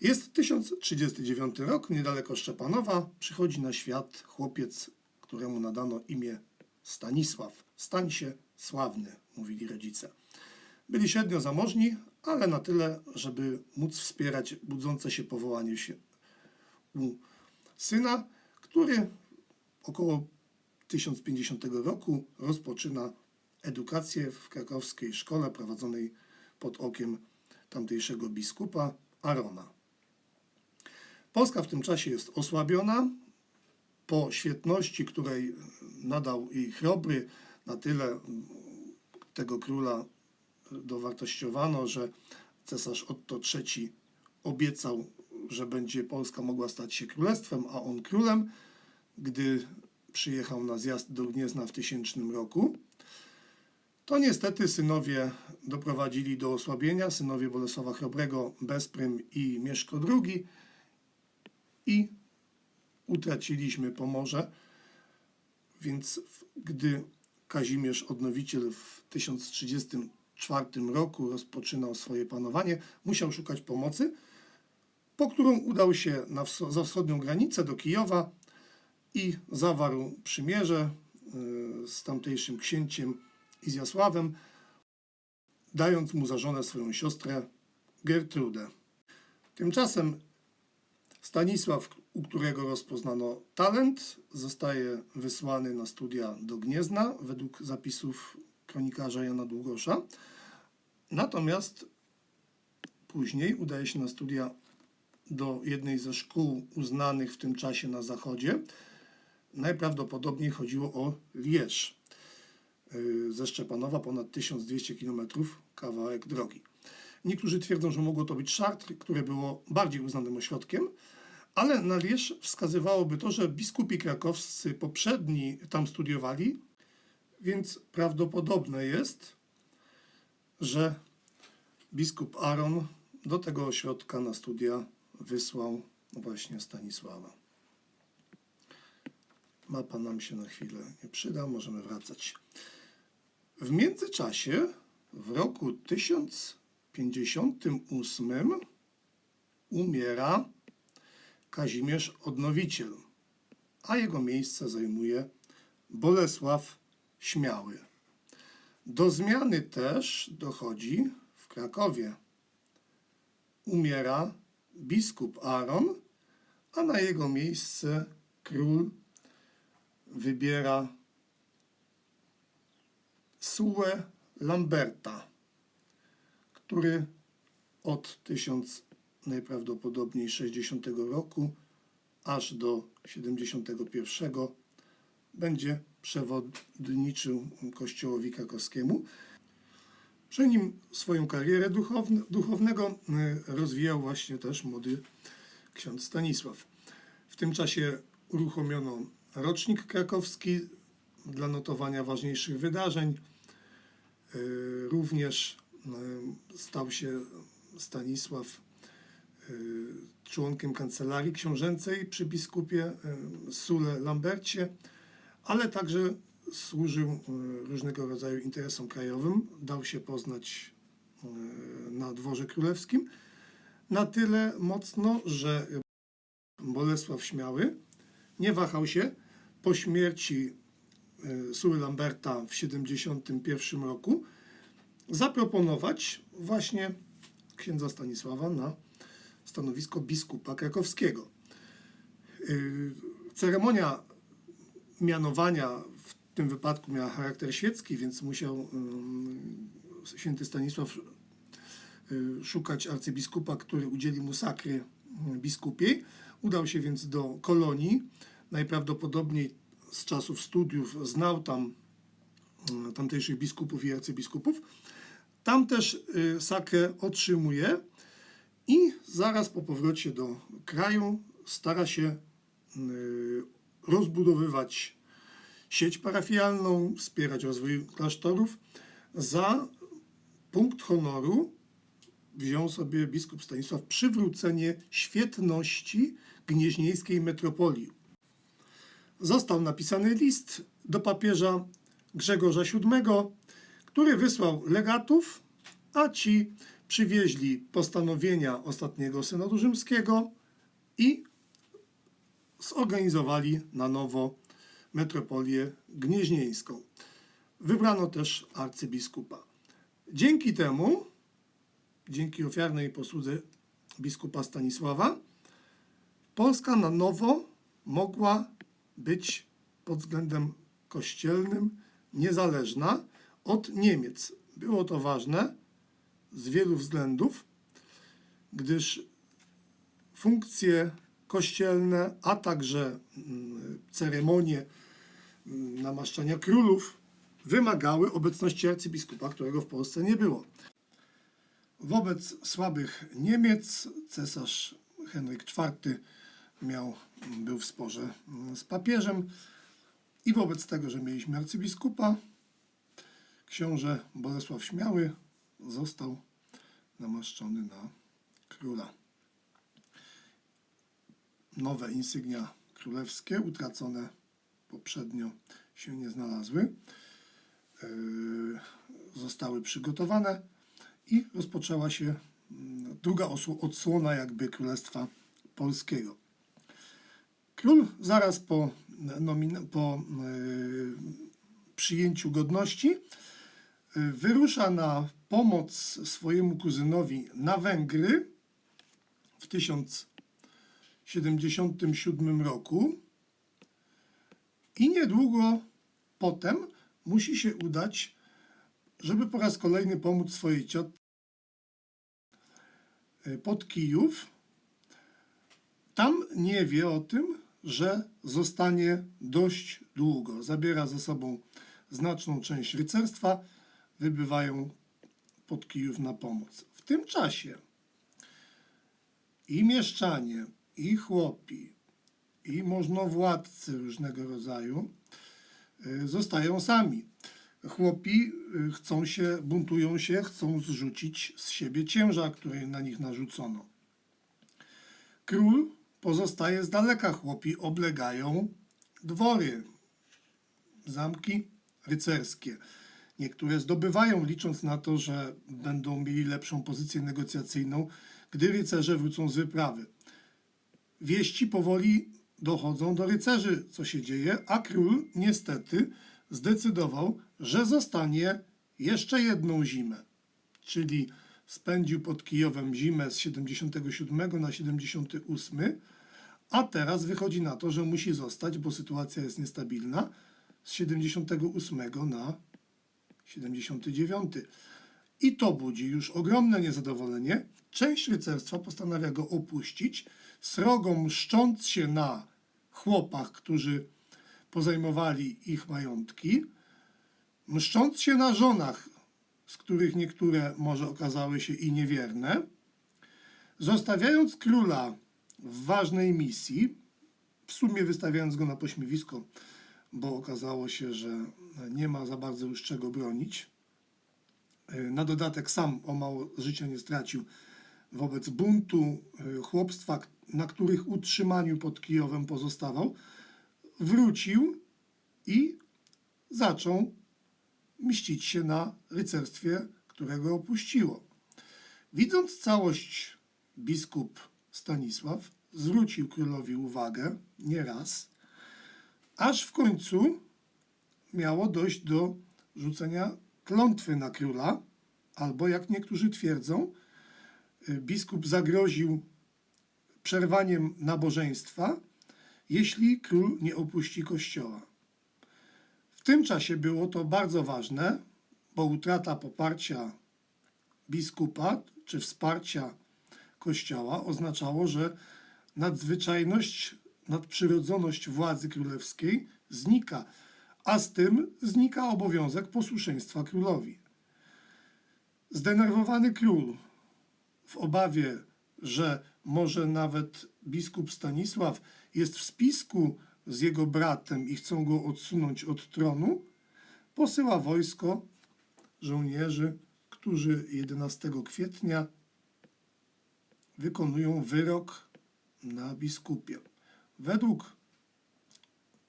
Jest 1039 rok, niedaleko Szczepanowa. Przychodzi na świat chłopiec, któremu nadano imię Stanisław. Stań się sławny, mówili rodzice. Byli średnio zamożni, ale na tyle, żeby móc wspierać budzące się powołanie się u syna, który około 1050 roku rozpoczyna edukację w krakowskiej szkole prowadzonej pod okiem tamtejszego biskupa Arona. Polska w tym czasie jest osłabiona. Po świetności, której nadał jej Chrobry, na tyle tego króla dowartościowano, że cesarz Otto III obiecał, że będzie Polska mogła stać się królestwem, a on królem, gdy przyjechał na zjazd do Gniezna w tysięcznym roku. To niestety synowie doprowadzili do osłabienia, synowie Bolesława Chrobrego, Bezprym i Mieszko II i utraciliśmy Pomorze, więc gdy Kazimierz Odnowiciel w 1034 roku rozpoczynał swoje panowanie, musiał szukać pomocy, po którą udał się na za wschodnią granicę do Kijowa i zawarł przymierze y, z tamtejszym księciem Izjasławem, dając mu za żonę swoją siostrę Gertrudę. Tymczasem Stanisław, u którego rozpoznano talent, zostaje wysłany na studia do Gniezna według zapisów kronikarza Jana Długosza. Natomiast później udaje się na studia do jednej ze szkół uznanych w tym czasie na zachodzie. Najprawdopodobniej chodziło o Lierz. Yy, Ze Szczepanowa ponad 1200 km, kawałek drogi. Niektórzy twierdzą, że mogło to być Chartres, które było bardziej uznanym ośrodkiem, ale na Lierz wskazywałoby to, że biskupi krakowscy poprzedni tam studiowali, więc prawdopodobne jest, że biskup Aaron do tego ośrodka na studia wysłał właśnie Stanisława. Mapa nam się na chwilę nie przyda, możemy wracać. W międzyczasie, w roku 1058 umiera Kazimierz Odnowiciel, a jego miejsce zajmuje Bolesław Śmiały. Do zmiany też dochodzi w Krakowie. Umiera biskup Aaron, a na jego miejsce król wybiera Sue Lamberta, który od 1000 najprawdopodobniej 60 roku aż do 71 będzie przewodniczył Kościołowi krakowskiemu. Przy nim swoją karierę duchowne, duchownego y, rozwijał właśnie też młody ksiądz Stanisław. W tym czasie uruchomiono rocznik krakowski dla notowania ważniejszych wydarzeń. Y, Również y, stał się Stanisław członkiem kancelarii książęcej przy biskupie y, Sule Lambercie, ale także służył y, różnego rodzaju interesom krajowym. Dał się poznać y, na dworze królewskim na tyle mocno, że Bolesław Śmiały nie wahał się po śmierci y, Suły Lamberta w 71 roku zaproponować właśnie księdza Stanisława na stanowisko biskupa krakowskiego. Y, Ceremonia mianowania w tym wypadku miała charakter świecki, więc musiał y, święty Stanisław y, szukać arcybiskupa, który udzieli mu sakry biskupiej. Udał się więc do Kolonii. Najprawdopodobniej z czasów studiów znał tam tamtejszych biskupów i arcybiskupów. Tam też sakrę otrzymuje i zaraz po powrocie do kraju stara się y, rozbudowywać sieć parafialną, wspierać rozwój klasztorów. Za punkt honoru wziął sobie biskup Stanisław przywrócenie świetności gnieźnieńskiej metropolii. Został napisany list do papieża Grzegorza VII, który wysłał legatów, a ci przywieźli postanowienia ostatniego synodu rzymskiego i zorganizowali na nowo metropolię gnieźnieńską. Wybrano też arcybiskupa. Dzięki temu, dzięki ofiarnej posłudze biskupa Stanisława, Polska na nowo mogła być pod względem kościelnym niezależna od Niemiec. Było to ważne z wielu względów, gdyż funkcje kościelne, a także mm, ceremonie mm, namaszczania królów wymagały obecności arcybiskupa, którego w Polsce nie było. Wobec słabych Niemiec cesarz Henryk IV miał, był w sporze mm, z papieżem i wobec tego, że mieliśmy arcybiskupa, książę Bolesław Śmiały został namaszczony na króla. Nowe insygnia królewskie, utracone poprzednio, się nie znalazły. Yy, Zostały przygotowane i rozpoczęła się mm, druga odsłona jakby Królestwa Polskiego. Król zaraz po, po yy, przyjęciu godności yy, wyrusza na pomoc swojemu kuzynowi na Węgry w 1077 roku i niedługo potem musi się udać, żeby po raz kolejny pomóc swojej ciotce y, pod Kijów. Tam nie wie o tym, że zostanie dość długo. Zabiera ze sobą znaczną część rycerstwa, wybywają pod Kijów na pomoc. W tym czasie i mieszczanie, i chłopi, i możnowładcy różnego rodzaju y, zostają sami. Chłopi y, chcą się, buntują się, chcą zrzucić z siebie ciężar, który na nich narzucono. Król pozostaje z daleka, chłopi oblegają dwory, zamki rycerskie. Niektóre zdobywają, licząc na to, że będą mieli lepszą pozycję negocjacyjną, gdy rycerze wrócą z wyprawy. Wieści powoli dochodzą do rycerzy, co się dzieje, a król niestety zdecydował, że zostanie jeszcze jedną zimę, czyli spędził pod Kijowem zimę z 77 na 78, a teraz wychodzi na to, że musi zostać, bo sytuacja jest niestabilna, z 78 na 79. I to budzi już ogromne niezadowolenie. Część rycerstwa postanawia go opuścić, srogo mszcząc się na chłopach, którzy pozajmowali ich majątki, mszcząc się na żonach, z których niektóre może okazały się i niewierne, zostawiając króla w ważnej misji, w sumie wystawiając go na pośmiewisko, bo okazało się, że nie ma za bardzo już czego bronić. E, Na dodatek sam o mało życia nie stracił wobec buntu e, chłopstwa, na których utrzymaniu pod Kijowem pozostawał, wrócił i zaczął mścić się na rycerstwie, którego opuściło. Widząc całość, biskup Stanisław zwrócił królowi uwagę nieraz, aż w końcu miało dojść do rzucenia klątwy na króla, albo jak niektórzy twierdzą, y, biskup zagroził przerwaniem nabożeństwa, jeśli król nie opuści kościoła. W tym czasie było to bardzo ważne, bo utrata poparcia biskupa czy wsparcia kościoła oznaczało, że nadzwyczajność, nadprzyrodzoność władzy królewskiej znika, a z tym znika obowiązek posłuszeństwa królowi. Zdenerwowany król w obawie, że może nawet biskup Stanisław jest w spisku z jego bratem i chcą go odsunąć od tronu, posyła wojsko żołnierzy, którzy 11 kwietnia wykonują wyrok na biskupie. Według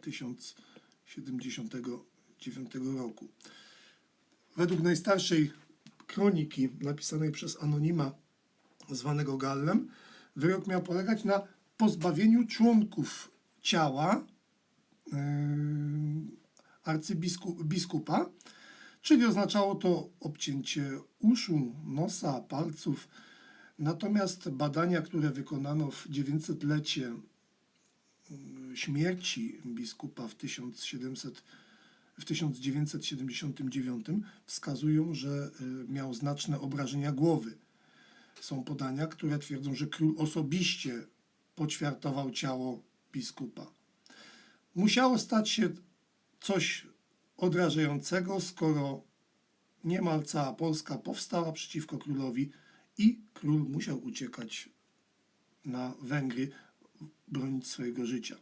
1079 roku. Według najstarszej kroniki napisanej przez anonima zwanego Gallem, wyrok miał polegać na pozbawieniu członków ciała arcybiskupa, czyli oznaczało to obcięcie uszu, nosa, palców. Natomiast badania, które wykonano w 900-lecie yy, śmierci biskupa w 1700 w 1979 wskazują, że y, miał znaczne obrażenia głowy. Są podania, które twierdzą, że król osobiście poćwiartował ciało biskupa. Musiało stać się coś odrażającego, skoro niemal cała Polska powstała przeciwko królowi i król musiał uciekać na Węgry, bronić swojego życia.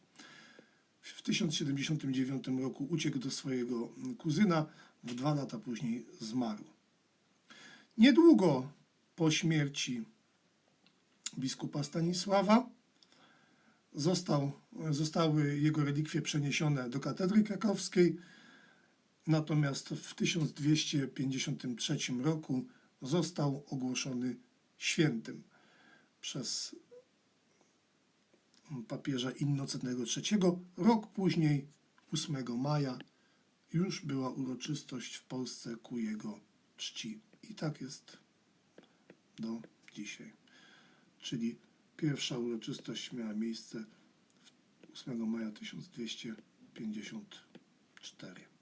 W 1079 roku uciekł do swojego kuzyna, w dwa lata później zmarł. Niedługo po śmierci biskupa Stanisława został, zostały jego relikwie przeniesione do katedry krakowskiej, natomiast w 1253 roku został ogłoszony świętym przez papieża Innocentnego III. Rok później, 8 maja, już była uroczystość w Polsce ku jego czci. I tak jest do dzisiaj. Czyli pierwsza uroczystość miała miejsce 8 maja 1254.